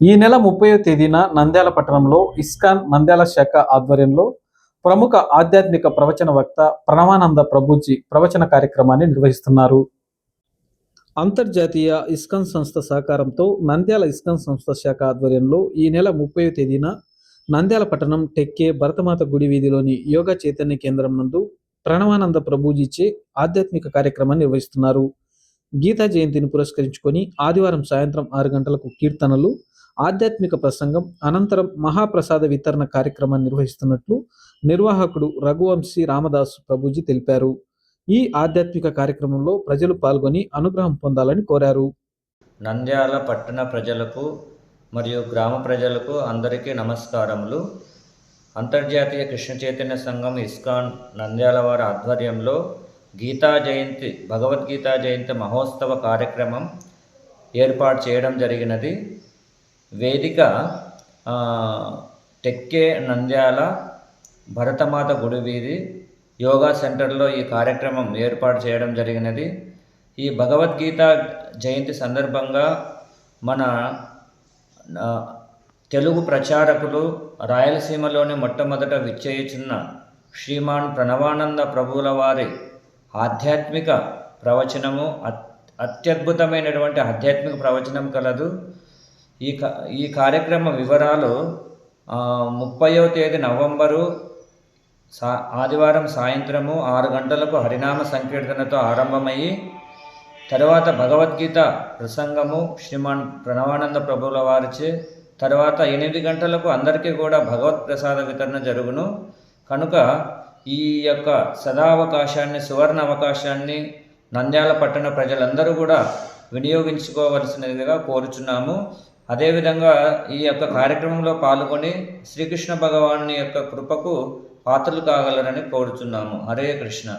ఈ నెల ముప్పై తేదీన నంద్యాల పట్టణంలో ఇస్కాన్ నంద్యాల శాఖ ఆధ్వర్యంలో ప్రముఖ ఆధ్యాత్మిక ప్రవచన వక్త ప్రణవానంద ప్రభుజీ ప్రవచన కార్యక్రమాన్ని నిర్వహిస్తున్నారు. అంతర్జాతీయ ఇస్కాన్ సంస్థ సహకారంతో నంద్యాల ఇస్కాన్ సంస్థ శాఖ ఆధ్వర్యంలో ఈ నెల ముప్పై తేదీన నంద్యాల పట్టణం టెక్కే భరతమాత గుడి వీధిలోని యోగా చైతన్య కేంద్రం నందు ప్రణవానంద ప్రభుజీచే ఆధ్యాత్మిక కార్యక్రమాన్ని నిర్వహిస్తున్నారు. గీతా జయంతిని పురస్కరించుకొని ఆదివారం సాయంత్రం ఆరు గంటలకు కీర్తనలు ఆధ్యాత్మిక ప్రసంగం అనంతరం మహాప్రసాద వితరణ కార్యక్రమాన్ని నిర్వహిస్తున్నట్లు నిర్వాహకుడు రఘువంశీ రామదాసు ప్రభుజీ తెలిపారు. ఈ ఆధ్యాత్మిక కార్యక్రమంలో ప్రజలు పాల్గొని అనుగ్రహం పొందాలని కోరారు. నంద్యాల పట్టణ ప్రజలకు మరియు గ్రామ ప్రజలకు అందరికీ నమస్కారములు. అంతర్జాతీయ కృష్ణ చైతన్య సంఘం ఇస్కాన్ నంద్యాల వారి ఆధ్వర్యంలో గీతా జయంతి భగవద్గీతా జయంతి మహోత్సవ కార్యక్రమం ఏర్పాటు చేయడం జరిగినది. వేదిక టెక్కే నంద్యాల భరతమాత గుడి వీధి యోగా సెంటర్లో ఈ కార్యక్రమం ఏర్పాటు చేయడం జరిగినది. ఈ భగవద్గీత జయంతి సందర్భంగా మన తెలుగు ప్రచారకులు రాయలసీమలోని మొట్టమొదట విచ్చేయుచున్న శ్రీమాన్ ప్రణవానంద ప్రభువుల వారి ఆధ్యాత్మిక ప్రవచనము అత్ అత్యద్భుతమైనటువంటి ఆధ్యాత్మిక ప్రవచనం కలదు. ఈ క ఈ కార్యక్రమ వివరాలు ముప్పయో తేదీ నవంబరు సా ఆదివారం సాయంత్రము ఆరు గంటలకు హరినామ సంకీర్తనతో ఆరంభమయ్యి తర్వాత భగవద్గీత ప్రసంగము శ్రీమాన్ ప్రణవానంద ప్రభుల వారిచే తర్వాత ఎనిమిది గంటలకు అందరికీ కూడా భగవత్ ప్రసాద వితరణ జరుగును. కనుక ఈ యొక్క సదావకాశాన్ని సువర్ణ అవకాశాన్ని నంద్యాల పట్టణ ప్రజలందరూ కూడా వినియోగించుకోవలసినదిగా కోరుచున్నాము. అదేవిధంగా ఈ యొక్క కార్యక్రమంలో పాల్గొని శ్రీకృష్ణ భగవాను యొక్క కృపకు పాత్రలు కాగలరని కోరుచున్నాము. హరే కృష్ణ.